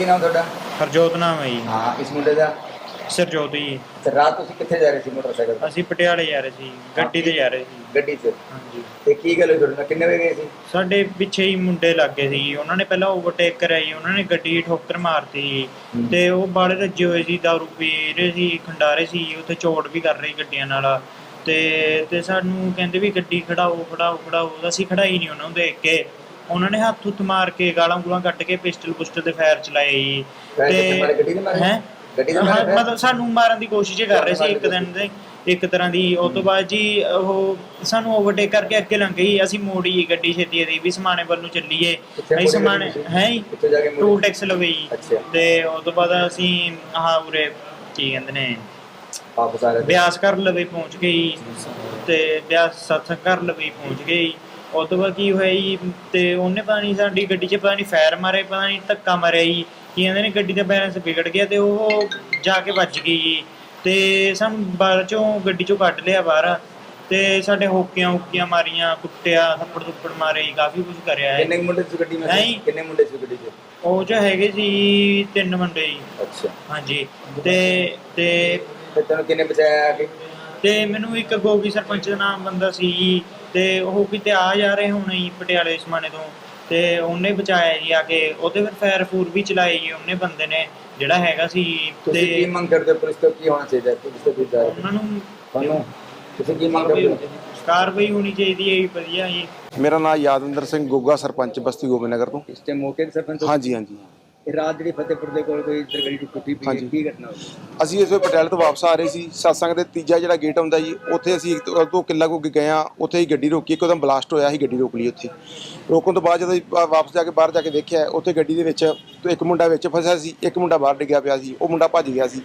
ਕੀ ਨਾਮ ਤੁਹਾਡਾ? ਹਰਜੋਤ ਨਾਮ ਹੈ ਜੀ। ਹਾਂ ਇਸ ਮੁੰਡੇ ਦਾ? ਸਰਜੋਤ ਜੀ। ਤੇ ਰਾਤ ਤੁਸੀਂ ਕਿੱਥੇ ਜਾ ਰਹੇ ਸੀ ਮੋਟਰਸਾਈਕਲ ਤੇ? ਅਸੀਂ ਪਟਿਆਲੇ ਜਾ ਰਹੇ ਸੀ ਗੱਡੀ ਤੇ ਜਾ ਰਹੇ ਸੀ। ਗੱਡੀ 'ਚ ਹਾਂਜੀ। ਤੇ ਕੀ ਗੱਲ ਹੋਈ ਤੁਹਾਡੇ ਨਾਲ? ਕਿੰਨੇ ਵਜੇ ਗਏ ਸੀ? ਸਾਡੇ ਪਿੱਛੇ ਹੀ ਮੁੰਡੇ ਲੱਗੇ ਸੀ। ਉਹਨਾਂ ਨੇ ਪਹਿਲਾਂ ਓਵਰਟੇਕ ਕਰਿਆ ਜੀ ਉਹਨਾਂ ਨੇ ਗੱਡੀ ਠੋਕਰ ਮਾਰਤੀ। ਜੀ। ਤੇ ਉਹ ਬਾਲੇ ਰੱਜੇ ਹੋਏ ਸੀ ਦਾਰੂ ਪੀ ਰਹੇ ਸੀ ਖੰਡਾਰੇ ਸੀ ਉੱਥੇ ਚੋੜ ਵੀ ਕਰ ਰਹੀ ਗੱਡੀਆਂ ਨਾਲ। ਤੇ ਤੇ ਸਾਨੂੰ ਕਹਿੰਦੇ ਵੀ ਗੱਡੀ ਖੜਾਓ ਖੜਾਓ ਖੜਾਓ। ਅਸੀਂ ਖੜਾਈ ਨਹੀਂ ਉਹਨਾਂ ਨੂੰ ਦੇਖ ਕੇ। ਉਹਨਾਂ ਨੇ ਹੱਥ ਹੁੱਥ ਮਾਰ ਕੇ ਗਾਲਾਂ ਗੂਲਾਂ ਕੱਢ ਕੇ ਪਿਸਟਲ ਪੁਸਟਲ ਦੇ ਫਾਇਰ ਚਲਾਏ ਜੀ ਮਾਰੇ? ਹੈਂ? ਗੱਡੀ ਦੇ? ਮਤਲਬ ਸਾਨੂੰ ਮਾਰਨ ਦੀ ਕੋਸ਼ਿਸ਼ ਹੀ ਕਰ ਰਹੇ ਸੀ ਇੱਕ ਦਿਨ ਦੇ ਇੱਕ ਤਰ੍ਹਾਂ ਦੀ ਉਸ ਤੋਂ ਬਾਅਦ ਜੀ ਉਹ ਸਾਨੂੰ ਓਵਰਟੇਕ ਕਰਕੇ ਅੱਗੇ ਲੰਘ ਗਈ ਅਸੀਂ ਮੋੜੀ ਗੱਡੀ ਛੇਤੀ ਦੀ ਵੀ ਸਮਾਣੇ ਵੱਲ ਨੂੰ ਚੱਲੀਏ ਅਸੀਂ ਸਮਾਣੇ? ਹੈ? ਟੂਲ ਟੈਕਸ ਲਵੇ ਜੀ ਤੇ ਉਸ ਤੋਂ ਬਾਅਦ ਅਸੀਂ ਆਹ ਉਰੇ ਕੀ ਕਹਿੰਦੇ ਨੇ ਵਾਪਸ ਆ ਰਹੇ ਸੀ। ਬਿਆਸ ਕਰ ਲਵੇ ਪਹੁੰਚ ਗਈ ਤੇ ਬਿਆਸ ਸਤਸੰਗ ਕਰ ਲਵੇ ਪਹੁੰਚ ਗਈ ਉਸ ਤੋਂ ਬਾਅਦ ਕੀ ਹੋਇਆ ਜੀ ਤੇ ਉਹਨੇ ਪਤਾ ਨਹੀਂ ਸਾਡੀ ਗੱਡੀ 'ਚ ਪਤਾ ਨਹੀਂ ਫਾਇਰ ਮਾਰੇ ਪਤਾ ਨਹੀਂ ਧੱਕਾ ਮਾਰਿਆ ਜੀ। ਕੀ ਕਹਿੰਦੇ ਨੇ ਗੱਡੀ ਦਾ ਬੈਲੈਂਸ ਵਿਗੜ ਗਿਆ ਤੇ ਉਹ ਜਾ ਕੇ ਵੱਜ ਗਈ ਜੀ। ਤੇ ਸਾਨੂੰ ਬਾਹਰ ਚੋਂ ਗੱਡੀ ਚੋਂ ਕੱਢ ਲਿਆ ਬਾਹਰ ਤੇ ਸਾਡੇ ਹੋਕੀਆਂ ਹੁੱਕੀਆਂ ਮਾਰੀਆਂ ਕੁੱਟਿਆ ਥੱਪੜ ਥੁੱਪੜ ਮਾਰੇ ਜੀ, ਕਾਫੀ ਕੁਝ ਕਰਿਆ ਹੈ ਕਿੰਨੇ ਕੁ ਮੁੰਡੇ ਸੀ ਗੱਡੀ ਵਿੱਚ? ਨਹੀਂ। ਕਿੰਨੇ ਮੁੰਡੇ ਸੀ ਗੱਡੀ 'ਚ ਉਹ ਚ ਹੈਗੇ ਸੀ ਤਿੰਨ ਮੁੰਡੇ ਜੀ। ਅੱਛਾ। ਹਾਂਜੀ। ਤੇ ਤੇ ਤੇ ਤੈਨੂੰ ਕਿੰਨੇ ਬਚਾਇਆ ਆ ਕੇ ਤੇ ਮੈਨੂੰ ਇੱਕ ਗੋਗੀ ਸਰਪੰਚ ਦਾ ਨਾਮ ਬੰਦਾ ਸੀ ਜੀ, ਤੇ ਉਹ ਕਿਤੇ ਆ ਜਾ ਰਹੇ ਹੋਣੇ ਜੀ ਪਟਿਆਲੇ ਸਮਾਨੇ ਤੋਂ। ਤੇ ਉਹਨੇ ਬਚਾਇਆ ਜੀ ਆ ਕੇ ਉਹਦੇ ਫਿਰ ਫਾਇਰ ਫੂਰ ਵੀ ਚਲਾਏ ਜੀ ਉਹਨੇ ਬੰਦੇ ਨੇ ਜਿਹੜਾ ਹੈਗਾ ਸੀ ਤੁਸੀਂ ਕੀ ਤੇ ਮੰਗ ਕਰਦੇ ਹੋ ਪੁਲਿਸ ਤੋਂ ਕੀ ਹੋਣਾ ਚਾਹੀਦਾ ਹੈ? ਪੁਲਿਸ ਤੋਂ ਕੀ ਉਹਨਾਂ ਨੂੰ ਤੁਹਾਨੂੰ? ਤੁਸੀਂ ਕੀ ਮੰਗ ਕਰਦੇ ਹੋ? ਕਾਰਵਾਈ ਹੋਣੀ ਚਾਹੀਦੀ ਹੈ। ਜੀ ਵਧੀਆ ਜੀ। ਮੇਰਾ ਨਾਮ ਯਾਦਵਿੰਦਰ ਸਿੰਘ ਗੋਗਾ ਸਰਪੰਚ ਬਸਤੀ ਗੋਬਿੰਦਨਗਰ ਤੋਂ। ਇਸ ਤੇ ਮੌਕੇ ਦੇ ਸਰਪੰਚ ਹਾਂਜੀ ਹਾਂਜੀ। ਇਹ ਰਾਤ ਜਿਹੜੀ ਫਤਿਹਪੁਰ ਦੇ ਕੋਲ ਕੋਈ ਇੱਧਰ ਗੱਡੀ ਟੁੱਟੀ ਪਈ ਹੈ। ਕੀ ਘਟਨਾ ਹੋਈ? ਅਸੀਂ ਇਸ ਵੇਲੇ ਪਟਿਆਲੇ ਤੋਂ ਵਾਪਸ ਆ ਰਹੇ ਸੀ। satsang ਦੇ ਤੀਜਾ ਜਿਹੜਾ ਗੇਟ ਹੁੰਦਾ ਜੀ ਉੱਥੇ ਅਸੀਂ ਇੱਕ ਤੋਂ- ਕਿੱਲਾ ਕੋ ਗਏ ਆ ਉੱਥੇ ਹੀ ਗੱਡੀ ਰੋਕੀ ਇੱਕਦਮ ਬਲਾਸਟ ਹੋਇਆ ਸੀ ਗੱਡੀ ਰੋਕ ਲਈ ਉੱਥੇ। ਰੋਕਣ ਤੋਂ ਬਾਅਦ ਜਦੋਂ ਅਸੀਂ ਵਾ- ਵਾਪਸ ਜਾ ਕੇ ਬਾਹਰ ਜਾ ਕੇ ਦੇਖਿਆ ਉੱਥੇ ਗੱਡੀ ਦੇ ਵਿੱਚ ਇੱਕ ਮੁੰਡਾ ਵਿੱਚ ਫਸਿਆ ਸੀ ਇੱਕ ਮੁੰਡਾ ਬਾਹਰ ਡਿੱਗਿਆ ਪਿਆ ਸੀ ਉਹ ਮੁੰਡਾ ਭੱਜ ਗਿਆ ਸੀ।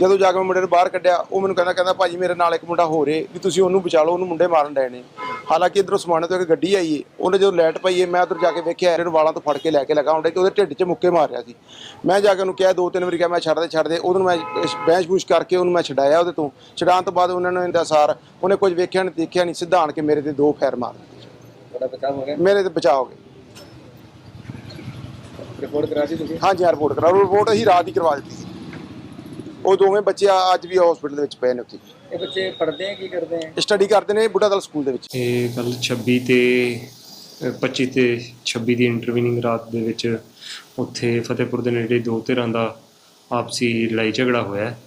ਜਦੋਂ ਜਾ ਕੇ ਮੈਂ ਮੁੰਡੇ ਨੂੰ ਬਾਹਰ ਕੱਢਿਆ ਉਹ ਮੈਨੂੰ ਕਹਿੰਦਾ ਕਹਿੰਦਾ ਭਾਜੀ ਮੇਰੇ ਨਾਲ ਇੱਕ ਮੁੰਡਾ ਹੋ ਰੇ ਵੀ ਤੁਸੀਂ ਉਹਨੂੰ ਬਚਾ ਲਓ ਉਹਨੂੰ ਮੁੰਡੇ ਮਾਰਨ ਡਏ ਨੇ। ਹਾਲਾਂਕਿ ਇਧਰੋਂ ਸਮਾਣੇ ਤੋਂ ਇੱਕ ਗੱਡੀ ਆਈ ਏ ਉਹਨੇ ਜਦੋਂ ਲਾਈਟ ਪਈ ਏ ਮੈਂ ਉਧਰ ਜਾ ਕੇ ਵੇਖਿਆ ਇਹਨੂੰ ਵਾਲਾਂ ਤੋਂ ਫੜ ਕੇ ਲੈ ਕੇ ਲਗਾ ਹੁੰਦੇ ਕਿ ਉਹਦੇ ਢਿੱਡ 'ਚ ਮੁੱਕੇ ਮਾਰ ਰਿਹਾ ਸੀ। ਮੈਂ ਜਾ ਕੇ ਉਹਨੂੰ ਕਿਹਾ ਦੋ ਤਿੰਨ ਵਾਰੀ ਕਿਹਾ ਮੈਂ ਛੱਡ ਦੇ ਛੱਡ ਦੇ ਉਹਨੂੰ ਮੈਂ ਬੈਂਚ ਬੂਸ਼ ਕਰਕੇ ਉਹਨੂੰ ਮੈਂ ਛਡਾਇਆ ਉਹਦੇ ਤੋਂ। ਛਡਾਉਣ ਤੋਂ ਬਾਅਦ ਉਹਨਾਂ ਨੇ ਇਹਦਾ ਸਾਰ ਉਹਨੇ ਕੁਝ ਵੇਖਿਆ ਨਹੀਂ ਦੇਖਿਆ ਨਹੀਂ ਸਿੱਧਾ ਆਣ ਕੇ ਮੇਰੇ ਤੇ ਦੋ ਫੈਰ ਮਾਰ ਦਿੱਤੇ ਗਿਆ? ਮੇਰੇ ਤੇ ਬਚਾਅ ਹੋ ਗਏ ਰਿਪੋਰਟ ਕਰਾ ਦਿੱਤੀ ਤੁਸੀਂ? ਹਾਂਜੀ ਰਿਪੋਰਟ ਕਰਾ ਰਿਪੋਰਟ ਅਸੀਂ ਰਾਤ ਹੀ ਕਰਵਾ ਦਿੱਤੀ ਸੀ। ਉਹ ਦੋਵੇਂ ਬੱਚੇ ਆ- ਅੱਜ ਵੀ ਹਸਪੀਟਲ ਦੇ ਵਿੱਚ ਪਏ ਨੇ ਉੱਥੇ। ਇਹ ਬੱਚੇ ਪੜ੍ਹਦੇ ਆ ਕੀ ਕਰਦੇ ਆ? ਸਟੱਡੀ ਕਰਦੇ ਨੇ ਬੁੱਢਾ ਦਲ ਸਕੂਲ ਦੇ ਵਿੱਚ। ਇਹ ਕੱਲ 26 ਤੇ ਅ, 25 ਤੇ 26 ਦੀ ਇੰਟਰਵਿਨਿੰਗ ਰਾਤ ਦੇ ਵਿੱਚ ਉੱਥੇ ਫਤਿਹਪੁਰ ਦੇ ਨੇੜੇ ਦੋ ਧਿਰਾਂ ਦਾ ਆਪਸੀ ਲੜਾਈ ਝਗੜਾ ਹੋਇਆ ਹੈ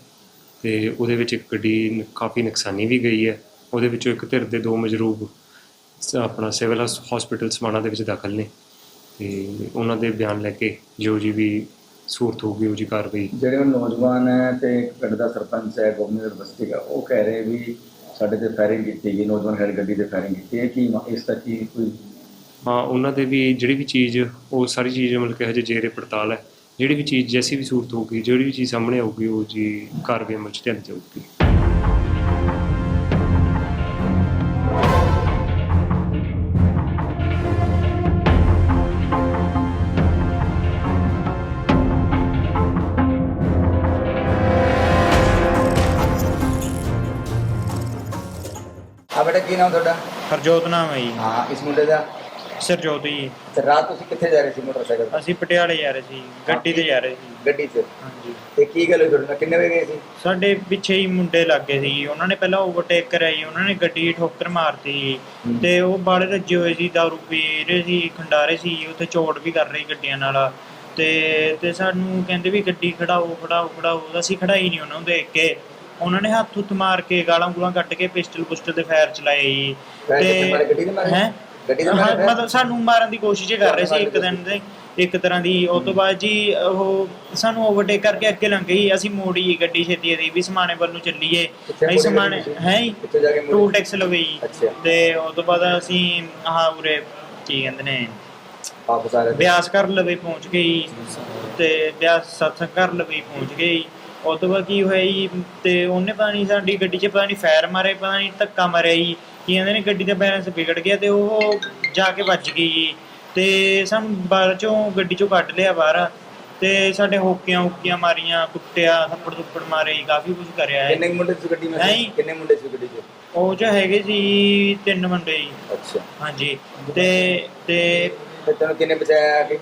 ਤੇ ਉਹਦੇ ਵਿੱਚ ਇੱਕ ਗੱਡੀ ਨ- ਕਾਫੀ ਨੁਕਸਾਨੀ ਵੀ ਗਈ ਹੈ। ਉਹਦੇ ਵਿੱਚੋਂ ਇੱਕ ਧਿਰ ਦੇ ਦੋ ਮਜਰੂਬ ਸ- ਆਪਣਾ ਸਿਵਲ ਹਸਪੀਟਲ ਸਮਾਣਾ ਦੇ ਵਿੱਚ ਦਾਖਲ ਨੇ। ਤੇ ਉਹਨਾਂ ਦੇ ਬਿਆਨ ਲੈ ਕੇ ਜੋ ਜੀ ਵੀ ਸੂਰਤ ਹੋਊਗੀ ਉਹ ਜੀ ਕਾਰਵਾਈ। ਜਿਹੜੇ ਉਹ ਨੌਜਵਾਨ ਹੈ ਤੇ ਇੱਕ ਪਿੰਡ ਦਾ ਸਰਪੰਚ ਹੈ ਗੋਬਿੰਦਰ ਬਸਤੀ ਦਾ ਉਹ ਕਹਿ ਰਹੇ ਵੀ ਸਾਡੇ ਤੇ ਫਾਇਰਿੰਗ ਕੀਤੀ ਗਈ ਨੌਜਵਾਨ ਖੜੀ ਗੱਡੀ ਤੇ ਫਾਇਰਿੰਗ ਕੀਤੀ ਹੈ। ਕੀ ਇਸ ਦਾ ਕੀ ਕੋਈ ਹਾਂ ਉਹਨਾਂ ਦੇ ਵੀ ਜਿਹੜੀ ਵੀ ਚੀਜ਼ ਉਹ ਸਾਰੀ ਚੀਜ਼ ਮਤਲਬ ਕਿ ਹਜੇ ਜੇਰੇ ਪੜਤਾਲ ਹੈ। ਜਿਹੜੀ ਵੀ ਚੀਜ਼ ਜੈਸੀ ਵੀ ਸੂਰਤ ਹੋਊਗੀ ਜਿਹੜੀ ਵੀ ਚੀਜ਼ ਸਾਹਮਣੇ ਆਊਗੀ ਉਹ ਜੀ ਕਾਰਵਾਈ ਅਮਲ ਚ ਲਿਆਂਦੀ ਜਾਊਗੀ। ਬੇਟਾ ਕੀ ਨਾਮ ਤੁਹਾਡਾ? ਹਰਜੋਤ ਨਾਮ ਹੈ ਜੀ। ਹਾਂ ਇਸ ਮੁੰਡੇ ਦਾ? ਸਰਜੋਤ ਜੀ। ਤੇ ਰਾਤ ਤੁਸੀਂ ਕਿੱਥੇ ਜਾ ਰਹੇ ਸੀ ਮੋਟਰਸਾਈਕਲ ਤੇ? ਅਸੀਂ ਪਟਿਆਲੇ ਜਾ ਰਹੇ ਸੀ ਗੱਡੀ ਤੇ ਜਾ ਰਹੇ ਸੀ। ਗੱਡੀ 'ਚ ਹਾਂਜੀ। ਤੇ ਕੀ ਗੱਲ ਹੋਈ ਤੁਹਾਡੇ ਨਾਲ? ਕਿੰਨੇ ਵਜੇ ਗਏ ਸੀ? ਸਾਡੇ ਪਿੱਛੇ ਹੀ ਮੁੰਡੇ ਲੱਗੇ ਸੀ। ਉਹਨਾਂ ਨੇ ਪਹਿਲਾਂ ਓਵਰਟੇਕ ਕਰਿਆ ਜੀ ਉਹਨਾਂ ਨੇ ਗੱਡੀ ਠੋਕਰ ਮਾਰਤੀ। ਜੀ। ਤੇ ਉਹ ਬਾਲੇ ਰੱਜੇ ਹੋਏ ਸੀ ਦਾਰੂ ਪੀ ਰਹੇ ਸੀ ਖੰਡਾਰੇ ਸੀ ਉੱਥੇ ਚੋੜ ਵੀ ਕਰ ਰਹੀ ਗੱਡੀਆਂ ਨਾਲ। ਤੇ ਤੇ ਸਾਨੂੰ ਕਹਿੰਦੇ ਵੀ ਗੱਡੀ ਖੜਾਓ ਖੜਾਓ ਖੜਾਓ। ਅਸੀਂ ਖੜਾਈ ਨਹੀਂ ਉਹਨਾਂ ਨੂੰ ਦੇਖ ਕੇ। ਉਹਨਾਂ ਨੇ ਹੱਥ ਹੁੱਥ ਮਾਰ ਕੇ ਗਾਲਾਂ ਗੂਲਾਂ ਕੱਢ ਕੇ ਪਿਸਟਲ ਪੁਸਟਲ ਦੇ ਫਾਇਰ ਚਲਾਏ ਜੀ। ਮਾਰੇ? ਹੈਂ? ਮਤਲਬ ਸਾਨੂੰ ਮਾਰਨ ਦੀ ਕੋਸ਼ਿਸ਼ ਹੀ ਕਰ ਰਹੇ ਸੀ ਇੱਕ ਦਿਨ ਦੇ ਇੱਕ ਤਰ੍ਹਾਂ ਦੀ। ਉਸ ਤੋਂ ਬਾਅਦ ਜੀ ਉਹ ਸਾਨੂੰ ਓਵਰਟੇਕ ਕਰਕੇ ਅੱਗੇ ਲੰਘ ਗਈ। ਅਸੀਂ ਮੋੜੀ ਗੱਡੀ ਛੇਤੀ ਦੀ ਵੀ ਸਮਾਣੇ ਵੱਲ ਨੂੰ ਚੱਲੀਏ। ਅਸੀਂ ਸਮਾਣੇ? ਹੈ? ਟੂਲ ਟੈਕਸ ਲਵੇ ਜੀ। ਤੇ ਉਸ ਤੋਂ ਬਾਅਦ ਅਸੀਂ ਆਹ ਉਰੇ ਕੀ ਕਹਿੰਦੇ ਨੇ। ਬਿਆਸ ਕਰ ਲਵੇ ਪਹੁੰਚ ਗਈ ਤੇ ਬਿਆਸ ਸਤਸੰਗ ਕਰ ਲਵੇ ਪਹੁੰਚ ਗਈ ਉਸ ਤੋਂ ਬਾਅਦ ਕੀ ਹੋਇਆ ਜੀ ਤੇ ਉਹਨੇ ਪਤਾ ਨਹੀਂ ਸਾਡੀ ਗੱਡੀ 'ਚ ਪਤਾ ਨਹੀਂ ਫਾਇਰ ਮਾਰੇ ਪਤਾ ਨਹੀਂ ਧੱਕਾ ਮਾਰਿਆ ਜੀ। ਕੀ ਕਹਿੰਦੇ ਨੇ ਗੱਡੀ ਦਾ ਬੈਲੈਂਸ ਵਿਗੜ ਗਿਆ ਤੇ ਉਹ ਜਾ ਕੇ ਵੱਜ ਗਈ ਜੀ। ਤੇ ਸਾਨੂੰ ਬਾਹਰ ਚੋਂ ਗੱਡੀ ਚੋਂ ਕੱਢ ਲਿਆ ਬਾਹਰ। ਤੇ ਸਾਡੇ ਹੋਕੀਆਂ ਹੁੱਕੀਆਂ ਮਾਰੀਆਂ ਕੁੱਟਿਆ ਥੱਪੜ ਥੁੱਪੜ ਮਾਰੇ ਜੀ, ਕਾਫੀ ਕੁਝ ਕਰਿਆ ਹੈ। ਕਿੰਨੇ ਕੁ ਮੁੰਡੇ ਸੀ ਗੱਡੀ ਵਿੱਚ? ਨਹੀਂ। ਕਿੰਨੇ ਮੁੰਡੇ ਸੀ ਗੱਡੀ 'ਚ? ਉਹ ਚ ਹੈਗੇ ਸੀ ਤਿੰਨ ਮੁੰਡੇ ਜੀ। ਅੱਛਾ। ਹਾਂਜੀ। ਤੇ ਤੇ ਤੇ ਤੈਨੂੰ ਕਿੰਨੇ ਬਚਾਇਆ ਆ ਕੇ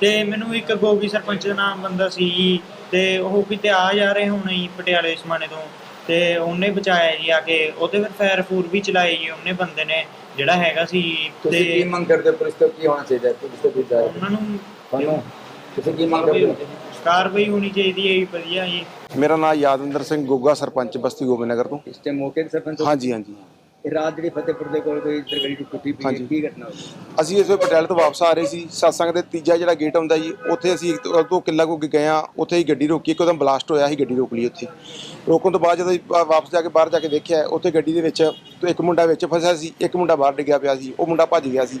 ਤੇ ਮੈਨੂੰ ਇੱਕ ਗੋਗੀ ਸਰਪੰਚ ਦਾ ਨਾਮ ਬੰਦਾ ਸੀ ਜੀ, ਤੇ ਉਹ ਕਿਤੇ ਆ ਜਾ ਰਹੇ ਹੋਣੇ ਜੀ ਪਟਿਆਲੇ ਸਮਾਣੇ ਤੋਂ। ਤੇ ਉਹਨੇ ਬਚਾਇਆ ਜੀ ਆ ਕੇ ਉਹਦੇ ਫਿਰ ਫਾਇਰ ਫੂਰ ਵੀ ਚਲਾਏ ਜੀ ਉਹਨੇ ਬੰਦੇ ਨੇ ਜਿਹੜਾ ਹੈਗਾ ਸੀ ਤੁਸੀਂ ਕੀ ਤੇ ਮੰਗ ਕਰਦੇ ਹੋ ਪੁਲਿਸ ਤੋਂ ਕੀ ਹੋਣਾ ਚਾਹੀਦਾ ਹੈ ਪੁਲਿਸ ਤੋਂ ਕੀ ਚਾਹੀਦਾ ਉਹਨਾਂ ਨੂੰ ਤੁਹਾਨੂੰ? ਤੁਸੀਂ ਕੀ ਮੰਗ ਕਰਦੇ ਹੋ? ਕਾਰਵਾਈ ਹੋਣੀ ਚਾਹੀਦੀ ਹੈ। ਜੀ ਵਧੀਆ ਜੀ। ਮੇਰਾ ਨਾਮ ਯਾਦਵਿੰਦਰ ਸਿੰਘ ਗੋਗਾ ਸਰਪੰਚ ਬਸਤੀ ਗੋਬਿੰਦਨਗਰ ਤੋਂ। ਇਸ ਤੇ ਮੌਕੇ ਤੇ ਸਰਪੰਚ ਹਾਂਜੀ ਹਾਂਜੀ। ਰਾਤ ਜਿਹੜੀ ਫਤਿਹਪੁਰ ਦੇ ਕੋਲ ਕੋਈ ਦਰਗੜੀ ਦੀ ਟੁੱਟੀ ਪਈ ਹੈ ਹਾਂਜੀ। ਕੀ ਘਟਨਾ ਹੋਈ? ਅਸੀਂ ਇਸ ਵੇਲੇ ਪਟਿਆਲੇ ਤੋਂ ਵਾਪਸ ਆ ਰਹੇ ਸੀ। satsang ਦੇ ਤੀਜਾ ਜਿਹੜਾ ਗੇਟ ਆਉਂਦਾ ਜੀ ਉੱਥੇ ਅਸੀਂ ਇੱਕ ਤੋਂ ਤੋਂ ਕਿੱਲਾ ਕੋ ਗਏ ਆ ਉੱਥੇ ਹੀ ਗੱਡੀ ਰੋਕੀ ਇੱਕਦਮ ਬਲਾਸਟ ਹੋਇਆ ਸੀ ਗੱਡੀ ਰੋਕ ਲਈ ਉੱਥੇ। ਰੋਕਣ ਤੋਂ ਬਾਅਦ ਜਦੋਂ ਅਸੀਂ ਵਾ- ਵਾਪਸ ਜਾ ਕੇ ਬਾਹਰ ਜਾ ਕੇ ਦੇਖਿਆ ਉੱਥੇ ਗੱਡੀ ਦੇ ਵਿੱਚ ਇੱਕ ਮੁੰਡਾ ਵਿੱਚ ਫਸਿਆ ਸੀ ਇੱਕ ਮੁੰਡਾ ਬਾਹਰ ਡਿੱਗਿਆ ਪਿਆ ਸੀ ਉਹ ਮੁੰਡਾ ਭੱਜ ਗਿਆ ਸੀ।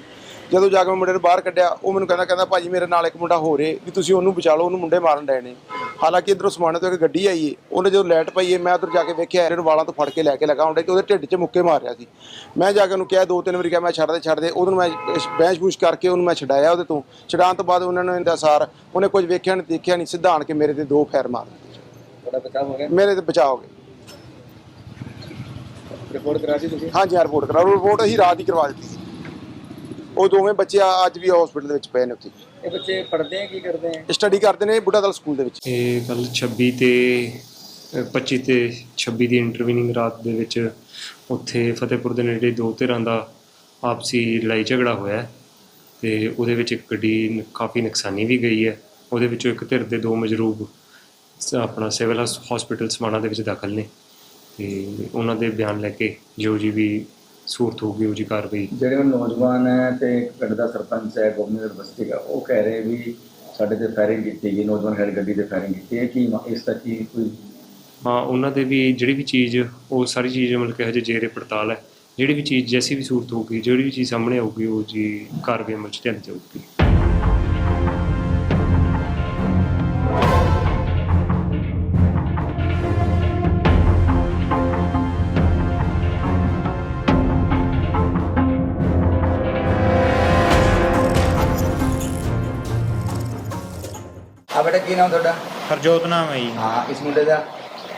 ਜਦੋਂ ਜਾ ਕੇ ਮੈਂ ਮੁੰਡੇ ਨੂੰ ਬਾਹਰ ਕੱਢਿਆ ਉਹ ਮੈਨੂੰ ਕਹਿੰਦਾ ਕਹਿੰਦਾ ਭਾਜੀ ਮੇਰੇ ਨਾਲ ਇੱਕ ਮੁੰਡਾ ਹੋ ਰੇ ਵੀ ਤੁਸੀਂ ਉਹਨੂੰ ਬਚਾ ਲਓ ਉਹਨੂੰ ਮੁੰਡੇ ਮਾਰਨ ਡਏ ਨੇ। ਹਾਲਾਂਕਿ ਇਧਰੋਂ ਸਮਾਣੇ ਤੋਂ ਇੱਕ ਗੱਡੀ ਆਈ ਏ ਉਹਨੇ ਜਦੋਂ ਲਾਈਟ ਪਾਈ ਏ ਮੈਂ ਉਧਰ ਜਾ ਕੇ ਵੇਖਿਆ ਇਹਨੂੰ ਵਾਲਾਂ ਤੋਂ ਫੜ ਕੇ ਲੈ ਕੇ ਲਗਾ ਹੁੰਦਾ ਕਿ ਉਹਦੇ ਢਿੱਡ 'ਚ ਮੁੱਕੇ ਮਾਰ ਰਿਹਾ ਸੀ। ਮੈਂ ਜਾ ਕੇ ਉਹਨੂੰ ਕਿਹਾ ਦੋ ਤਿੰਨ ਵਾਰੀ ਕਿਹਾ ਮੈਂ ਛੱਡ ਦੇ ਛੱਡ ਦੇ ਉਹਨੂੰ ਮੈਂ ਬੈਂਚ ਬੂਸ਼ ਕਰਕੇ ਉਹਨੂੰ ਮੈਂ ਛਡਾਇਆ ਉਹਦੇ ਤੋਂ। ਛਡਾਉਣ ਤੋਂ ਬਾਅਦ ਉਹਨਾਂ ਨੇ ਇਹਦਾ ਸਾਰ ਉਹਨੇ ਕੁਝ ਵੇਖਿਆ ਨਹੀਂ ਦੇਖਿਆ ਨਹੀਂ ਸਿੱਧਾ ਆਣ ਕੇ ਮੇਰੇ ਤੇ ਦੋ ਫੈਰ ਮਾਰ ਦਿੱਤੇ। ਬਚਾਅ ਹੋ ਗਿਆ? ਮੇਰੇ ਤੇ ਬਚਾਅ ਹੋ ਰਿਪੋਰਟ ਕਰਾ ਦਿੱਤੀ ਤੁਸੀਂ? ਹਾਂਜੀ ਰਿਪੋਰਟ ਕਰਾ ਰਿਪੋਰਟ ਅਸੀਂ ਰਾਤ ਹੀ ਕਰਵਾ ਦਿੱਤੀ ਸੀ। ਉਹ ਦੋਵੇਂ ਬੱਚੇ ਆ- ਅੱਜ ਵੀ ਹਸਪੀਟਲ ਦੇ ਵਿੱਚ ਪਏ ਨੇ ਉੱਥੇ। ਇਹ ਬੱਚੇ ਪੜ੍ਹਦੇ ਆ ਕੀ ਕਰਦੇ ਆ? ਸਟੱਡੀ ਕਰਦੇ ਨੇ ਬੁੱਢਾ ਦਲ ਸਕੂਲ ਦੇ ਵਿੱਚ। ਇਹ ਕੱਲ 26 ਤੇ ਅ, 25 ਤੇ 26 ਦੀ ਇੰਟਰਵਿਨਿੰਗ ਰਾਤ ਦੇ ਵਿੱਚ ਉੱਥੇ ਫਤਿਹਪੁਰ ਦੇ ਨੇੜੇ ਦੋ ਧਿਰਾਂ ਦਾ ਆਪਸੀ ਲੜਾਈ ਝਗੜਾ ਹੋਇਆ ਹੈ ਤੇ ਉਹਦੇ ਵਿੱਚ ਇੱਕ ਗੱਡੀ ਨ- ਕਾਫੀ ਨੁਕਸਾਨੀ ਵੀ ਗਈ ਹੈ। ਉਹਦੇ ਵਿੱਚੋਂ ਇੱਕ ਧਿਰ ਦੇ ਦੋ ਮਜਰੂਬ ਸ- ਆਪਣਾ ਸਿਵਲ ਹਸਪੀਟਲ ਸਮਾਣਾ ਦੇ ਵਿੱਚ ਦਾਖਲ ਨੇ। ਤੇ ਉਹਨਾਂ ਦੇ ਬਿਆਨ ਲੈ ਕੇ ਜੋ ਜੀ ਵੀ ਸੂਰਤ ਹੋਊਗੀ ਉਹ ਜੀ ਕਾਰਵਾਈ। ਜਿਹੜੇ ਉਹ ਨੌਜਵਾਨ ਹੈ ਤੇ ਇੱਕ ਪਿੰਡ ਦਾ ਸਰਪੰਚ ਹੈ ਗੋਬਿੰਦਗੜ੍ਹ ਬਸਤੀ ਦਾ ਉਹ ਕਹਿ ਰਹੇ ਵੀ ਸਾਡੇ ਤੇ ਫਾਇਰਿੰਗ ਕੀਤੀ ਗਈ ਨੌਜਵਾਨ ਹੈਡ ਗੱਡੀ ਤੇ ਫਾਇਰਿੰਗ ਕੀਤੀ ਹੈ ਕੀ ਇਸ ਦਾ ਕੀ ਕੋਈ ਹਾਂ ਉਹਨਾਂ ਦੇ ਵੀ ਜਿਹੜੀ ਵੀ ਚੀਜ਼ ਉਹ ਸਾਰੀ ਚੀਜ਼ ਮਤਲਬ ਕਿ ਹਜੇ ਜੇਰੇ ਪੜਤਾਲ ਹੈ। ਜਿਹੜੀ ਵੀ ਚੀਜ਼ ਜੈਸੀ ਵੀ ਸੂਰਤ ਹੋਊਗੀ ਜਿਹੜੀ ਵੀ ਚੀਜ਼ ਸਾਹਮਣੇ ਆਊਗੀ ਉਹ ਜੀ ਕਾਰਵਾਈ ਅਮਲ ਚ ਲਿਆਂਦੀ ਜਾਊਗੀ। ਬੇਟਾ ਕੀ ਨਾਮ ਤੁਹਾਡਾ? ਹਰਜੋਤ ਨਾਮ ਹੈ ਜੀ। ਹਾਂ ਇਸ ਮੁੰਡੇ ਦਾ?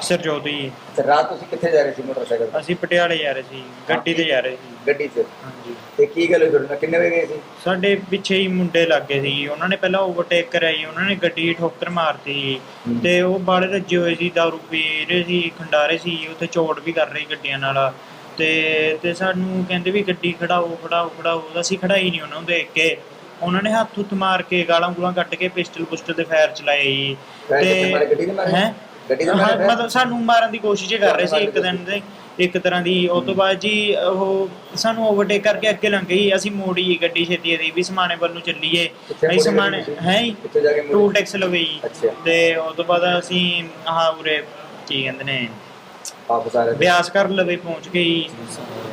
ਸਰਜੋਤ ਜੀ। ਤੇ ਰਾਤ ਤੁਸੀਂ ਕਿੱਥੇ ਜਾ ਰਹੇ ਸੀ ਮੋਟਰਸਾਈਕਲ ਤੇ? ਅਸੀਂ ਪਟਿਆਲੇ ਜਾ ਰਹੇ ਸੀ ਗੱਡੀ ਤੇ ਜਾ ਰਹੇ ਸੀ। ਗੱਡੀ 'ਚ ਹਾਂਜੀ। ਤੇ ਕੀ ਗੱਲ ਹੋਈ ਤੁਹਾਡੇ ਨਾਲ? ਕਿੰਨੇ ਵਜੇ ਗਏ ਸੀ? ਸਾਡੇ ਪਿੱਛੇ ਹੀ ਮੁੰਡੇ ਲੱਗੇ ਸੀ। ਉਹਨਾਂ ਨੇ ਪਹਿਲਾਂ ਓਵਰਟੇਕ ਕਰਿਆ ਜੀ। ਉਹਨਾਂ ਨੇ ਗੱਡੀ ਠੋਕਰ ਮਾਰਤੀ ਜੀ। ਹੂੰ। ਤੇ ਉਹ ਬਾੜੇ ਰੱਜੇ ਹੋਏ ਸੀ ਦਾਰੂ ਪੀ ਰਹੇ ਸੀ ਖੰਡਾਰੇ ਸੀ। ਉੱਥੇ ਚੋੜ ਵੀ ਕਰ ਰਹੀ ਗੱਡੀਆਂ ਨਾਲ। ਤੇ ਤੇ ਸਾਨੂੰ ਕਹਿੰਦੇ ਵੀ ਗੱਡੀ ਖੜਾਓ ਖੜਾਓ ਖੜਾਓ। ਅਸੀਂ ਖੜਾਈ ਨਹੀਂ ਉਹਨਾਂ ਨੂੰ ਦੇਖ ਕੇ। ਉਹਨਾਂ ਨੇ ਹੱਥ ਹੁੱਥ ਮਾਰ ਕੇ ਗਾਲਾਂ ਗੂਲਾਂ ਕੱਢ ਕੇ ਪਿਸਟਲ ਪੁਸਟਲ ਦੇ ਫਾਇਰ ਚਲਾਏ ਜੀ। ਮਾਰੇ? ਹੈਂ? ਮਤਲਬ ਸਾਨੂੰ ਮਾਰਨ ਦੀ ਕੋਸ਼ਿਸ਼ ਹੀ ਕਰ ਰਹੇ ਸੀ ਇੱਕ ਦਿਨ ਦੇ ਇੱਕ ਤਰ੍ਹਾਂ ਦੀ। ਉਸ ਤੋਂ ਬਾਅਦ ਜੀ ਉਹ ਸਾਨੂੰ ਓਵਰਟੇਕ ਕਰਕੇ ਅੱਗੇ ਲੰਘ ਗਈ। ਅਸੀਂ ਮੋੜੀ ਗੱਡੀ ਛੇਤੀ ਦੀ ਵੀ ਸਮਾਣੇ ਵੱਲ ਨੂੰ ਚੱਲੀਏ। ਅਸੀਂ ਸਮਾਣੇ? ਹੈ? ਟੂਲ ਟੈਕਸ ਲਵੇ ਜੀ। ਤੇ ਉਸ ਤੋਂ ਬਾਅਦ ਅਸੀਂ ਆਹ ਉਰੇ ਕੀ ਕਹਿੰਦੇ ਨੇ। ਬਿਆਸ ਘਰ ਲਵੇ ਪਹੁੰਚ ਜੀ।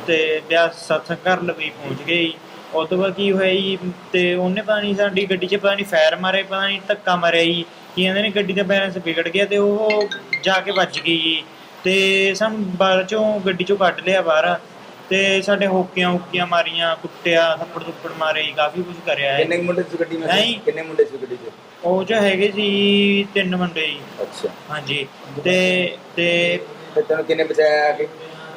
ਤੇ ਬਿਆਸ ਸਤਸੰਗ ਘਰ ਲਵੇ ਪਹੁੰਚ ਗਏ ਜੀ। ਉਸ ਤੋਂ ਬਾਅਦ ਕੀ ਹੋਇਆ ਜੀ ਤੇ ਉਹਨੇ ਪਤਾ ਨਹੀਂ ਸਾਡੀ ਗੱਡੀ 'ਚ ਪਤਾ ਨਹੀਂ ਫਾਇਰ ਮਾਰੇ ਪਤਾ ਨਹੀਂ ਧੱਕਾ ਮਾਰਿਆ ਜੀ। ਕੀ ਕਹਿੰਦੇ ਨੇ ਗੱਡੀ ਦਾ ਬੈਲੈਂਸ ਵਿਗੜ ਗਿਆ ਤੇ ਉਹ ਜਾ ਕੇ ਵੱਜ ਗਈ ਜੀ। ਤੇ ਸਾਨੂੰ ਬਾਹਰ ਚੋਂ ਗੱਡੀ ਚੋਂ ਕੱਢ ਲਿਆ ਬਾਹਰ। ਤੇ ਸਾਡੇ ਹੋਕੀਆਂ ਹੁੱਕੀਆਂ ਮਾਰੀਆਂ ਕੁੱਟਿਆ ਥੱਪੜ ਥੁੱਪੜ ਮਾਰੇ ਜੀ ਕਾਫੀ ਕੁਝ ਕਰਿਆ ਹੈ ਕਿੰਨੇ ਕੁ ਮੁੰਡੇ ਸੀ ਗੱਡੀ ਵਿੱਚ? ਨਹੀਂ। ਕਿੰਨੇ ਮੁੰਡੇ ਸੀ ਗੱਡੀ 'ਚ ਉਹ ਚ ਹੈਗੇ ਸੀ ਤਿੰਨ ਮੁੰਡੇ ਜੀ। ਅੱਛਾ। ਹਾਂਜੀ। ਤੇ ਤੇ ਤੇ ਤੈਨੂੰ ਕਿੰਨੇ ਬਚਾਇਆ ਆ ਕੇ?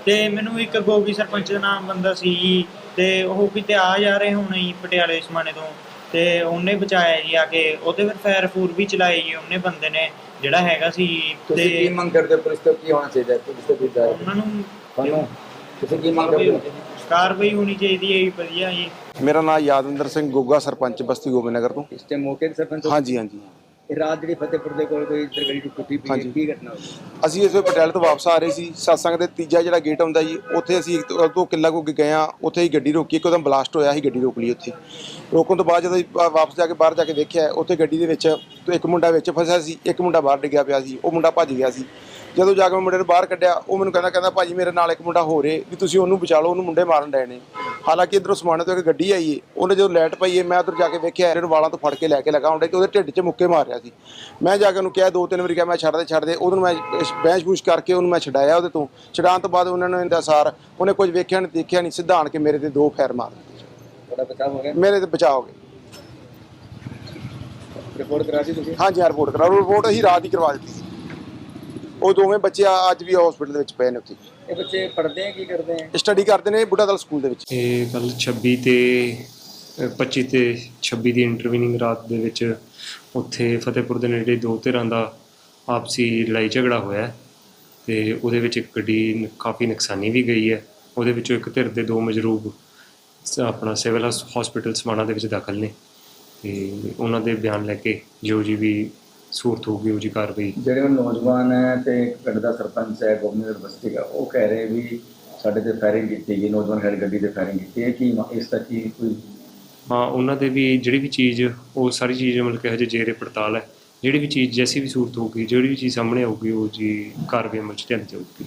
ਤੇ ਮੈਨੂੰ ਇੱਕ ਗੋਗੀ ਸਰਪੰਚ ਦਾ ਨਾਮ ਬੰਦਾ ਸੀ ਜੀ, ਤੇ ਉਹ ਕਿਤੇ ਆ ਜਾ ਰਹੇ ਹੋਣੇ ਜੀ ਪਟਿਆਲੇ ਸਮਾਣੇ ਤੋਂ। ਤੇ ਉਹਨੇ ਬਚਾਇਆ ਜੀ ਆ ਕੇ ਉਹਦੇ ਫਿਰ ਫਾਇਰ ਫੂਰ ਵੀ ਚਲਾਏ ਜੀ ਉਹਨੇ ਬੰਦੇ ਨੇ ਜਿਹੜਾ ਹੈਗਾ ਸੀ ਤੁਸੀਂ ਕੀ ਤੇ ਮੰਗ ਕਰਦੇ ਹੋ ਪੁਲਿਸ ਤੋਂ? ਕੀ ਹੋਣਾ ਚਾਹੀਦਾ ਹੈ? ਪੁਲਿਸ ਤੋਂ ਕੀ ਚਾਹੀਦਾ ਉਹਨਾਂ ਨੂੰ ਤੁਹਾਨੂੰ? ਤੁਸੀਂ ਕੀ ਮੰਗ ਕਰਦੇ ਹੋ? ਕਾਰਵਾਈ ਹੋਣੀ ਚਾਹੀਦੀ ਹੈ। ਜੀ ਵਧੀਆ ਜੀ। ਮੇਰਾ ਨਾਮ ਯਾਦਵਿੰਦਰ ਸਿੰਘ ਗੋਗਾ ਸਰਪੰਚ ਬਸਤੀ ਗੋਬਿੰਦਨਗਰ ਤੋਂ। ਇਸ ਤੇ ਮੌਕੇ ਤੇ ਸਰਪੰਚ ਹਾਂਜੀ ਹਾਂਜੀ। ਇਹ ਰਾਤ ਜਿਹੜੀ ਫਤਿਹਪੁਰ ਦੇ ਕੋਲ ਕੋਈ ਦਰਗੜੀ ਦੀ ਟੁੱਟੀ ਪਈ ਹੈ ਹਾਂਜੀ। ਕੀ ਘਟਨਾ ਹੋਈ? ਅਸੀਂ ਇਸ ਵੇਲੇ ਪਟਿਆਲੇ ਤੋਂ ਵਾਪਸ ਆ ਰਹੇ ਸੀ। satsang ਦੇ ਤੀਜਾ ਜਿਹੜਾ ਗੇਟ ਆਉਂਦਾ ਜੀ ਉੱਥੇ ਅਸੀਂ ਇੱਕ ਤੋਂ- ਕਿੱਲਾ ਕੋ ਗਏ ਆ ਉੱਥੇ ਹੀ ਗੱਡੀ ਰੋਕੀ ਇੱਕਦਮ ਬਲਾਸਟ ਹੋਇਆ ਸੀ ਗੱਡੀ ਰੋਕ ਲਈ ਉੱਥੇ। ਰੋਕਣ ਤੋਂ ਬਾਅਦ ਜਦੋਂ ਅਸੀਂ ਵਾ- ਵਾਪਸ ਜਾ ਕੇ ਬਾਹਰ ਜਾ ਕੇ ਦੇਖਿਆ ਉੱਥੇ ਗੱਡੀ ਦੇ ਵਿੱਚ ਇੱਕ ਮੁੰਡਾ ਵਿੱਚ ਫਸਿਆ ਸੀ ਇੱਕ ਮੁੰਡਾ ਬਾਹਰ ਡਿੱਗਿਆ ਪਿਆ ਸੀ ਉਹ ਮੁੰਡਾ ਭੱਜ ਗਿਆ ਸੀ। ਜਦੋਂ ਜਾ ਕੇ ਮੈਂ ਮੁੰਡੇ ਨੂੰ ਬਾਹਰ ਕੱਢਿਆ ਉਹ ਮੈਨੂੰ ਕਹਿੰਦਾ ਕਹਿੰਦਾ ਭਾਜੀ ਮੇਰੇ ਨਾਲ ਇੱਕ ਮੁੰਡਾ ਹੋ ਰੇ ਵੀ ਤੁਸੀਂ ਉਹਨੂੰ ਬਚਾ ਲਓ ਉਹਨੂੰ ਮੁੰਡੇ ਮਾਰਨ ਡਏ ਨੇ। ਹਾਲਾਂਕਿ ਇਧਰੋਂ ਸਮਾਣੇ ਤੋਂ ਇੱਕ ਗੱਡੀ ਆਈ ਏ ਉਹਨੇ ਜਦੋਂ ਲਾਈਟ ਪਾਈ ਏ ਮੈਂ ਉਧਰ ਜਾ ਕੇ ਵੇਖਿਆ ਇਹਨੂੰ ਵਾਲਾਂ ਤੋਂ ਫੜ ਕੇ ਲੈ ਕੇ ਲਗਾ ਹੁੰਦਾ ਕਿ ਉਹਦੇ ਢਿੱਡ 'ਚ ਮੁੱਕੇ ਮਾਰ ਰਿਹਾ ਸੀ। ਮੈਂ ਜਾ ਕੇ ਉਹਨੂੰ ਕਿਹਾ ਦੋ ਤਿੰਨ ਵਾਰੀ ਕਿਹਾ ਮੈਂ ਛੱਡ ਦੇ ਛੱਡ ਦੇ ਉਹਨੂੰ ਮੈਂ ਬੈਂਚ ਬੂਸ਼ ਕਰਕੇ ਉਹਨੂੰ ਮੈਂ ਛਡਾਇਆ ਉਹਦੇ ਤੋਂ। ਛਡਾਉਣ ਤੋਂ ਬਾਅਦ ਉਹਨਾਂ ਨੇ ਇਹਦਾ ਸਾਰ ਉਹਨੇ ਕੁਝ ਵੇਖਿਆ ਨਹੀਂ ਦੇਖਿਆ ਨਹੀਂ ਸਿੱਧਾ ਆਣ ਕੇ ਮੇਰੇ ਤੇ ਦੋ ਫੈਰ ਮਾਰ ਦਿੱਤੇ ਤੁਹਾਡਾ ਬਚਾਅ ਹੋ ਗਿਆ? ਮੇਰੇ ਤੇ ਬਚਾਅ ਹੋ ਰਿਪੋਰਟ ਕਰਾ ਦਿੱਤੀ ਤੁਸੀਂ? ਹਾਂਜੀ ਰਿਪੋਰਟ ਕਰਾ ਰਿਪੋਰਟ ਅਸੀਂ ਰਾਤ ਹੀ ਕਰਵਾ ਦਿੱਤੀ ਸੀ। ਉਹ ਦੋਵੇਂ ਬੱਚੇ ਆ- ਅੱਜ ਵੀ ਹਸਪੀਟਲ ਦੇ ਵਿੱਚ ਪਏ ਨੇ ਉੱਥੇ। ਇਹ ਬੱਚੇ ਪੜ੍ਹਦੇ ਆ ਕੀ ਕਰਦੇ ਆ? ਸਟੱਡੀ ਕਰਦੇ ਨੇ ਬੁੱਢਾ ਦਲ ਸਕੂਲ ਦੇ ਵਿੱਚ। ਇਹ ਕੱਲ 26 ਤੇ ਅ, ਅ, 25 ਤੇ 26 ਦੀ ਇੰਟਰਵੀਨਿੰਗ ਰਾਤ ਦੇ ਵਿੱਚ ਉੱਥੇ ਫਤਿਹਪੁਰ ਦੇ ਨੇੜੇ ਦੋ ਧਿਰਾਂ ਦਾ ਆਪਸੀ ਲੜਾਈ ਝਗੜਾ ਹੋਇਆ ਹੈ ਤੇ ਉਹਦੇ ਵਿੱਚ ਇੱਕ ਗੱਡੀ ਨ- ਕਾਫੀ ਨੁਕਸਾਨੀ ਵੀ ਗਈ ਹੈ। ਉਹਦੇ ਵਿੱਚੋਂ ਇੱਕ ਧਿਰ ਦੇ ਦੋ ਮਜਰੂਬ ਸ- ਆਪਣਾ ਸਿਵਲ ਹਸਪੀਟਲ ਸਮਾਣਾ ਦੇ ਵਿੱਚ ਦਾਖਲ ਨੇ। ਤੇ ਉਹਨਾਂ ਦੇ ਬਿਆਨ ਲੈ ਕੇ ਜੋ ਜੀ ਵੀ ਸੂਰਤ ਹੋਊਗੀ ਉਹ ਜੀ ਕਾਰਵਾਈ। ਜਿਹੜੇ ਉਹ ਨੌਜਵਾਨ ਹੈ ਤੇ ਇੱਕ ਪਿੰਡ ਦਾ ਸਰਪੰਚ ਹੈ ਗੋਬਿੰਦਗੜ੍ਹ ਬਸਤੀ ਦਾ ਉਹ ਕਹਿ ਰਹੇ ਵੀ ਸਾਡੇ ਤੇ ਫਾਇਰਿੰਗ ਕੀਤੀ ਗਈ ਨੌਜਵਾਨ ਖੜੀ ਗੱਡੀ ਤੇ ਫਾਇਰਿੰਗ ਕੀਤੀ ਹੈ। ਕੀ ਇਸ ਦਾ ਕੀ ਕੋਈ ਹਾਂ ਉਹਨਾਂ ਦੇ ਵੀ ਜਿਹੜੀ ਵੀ ਚੀਜ਼ ਉਹ ਸਾਰੀ ਚੀਜ਼ ਮਤਲਬ ਕਿ ਹਜੇ ਜੇਰੇ ਪੜਤਾਲ ਹੈ। ਜਿਹੜੀ ਵੀ ਚੀਜ਼ ਜੈਸੀ ਵੀ ਸੂਰਤ ਹੋਊਗੀ ਜਿਹੜੀ ਵੀ ਚੀਜ਼ ਸਾਹਮਣੇ ਆਊਗੀ ਉਹ ਜੀ ਕਾਰਵਾਈ ਅਮਲ ਚ ਲਿਆਂਦੀ ਜਾਊਗੀ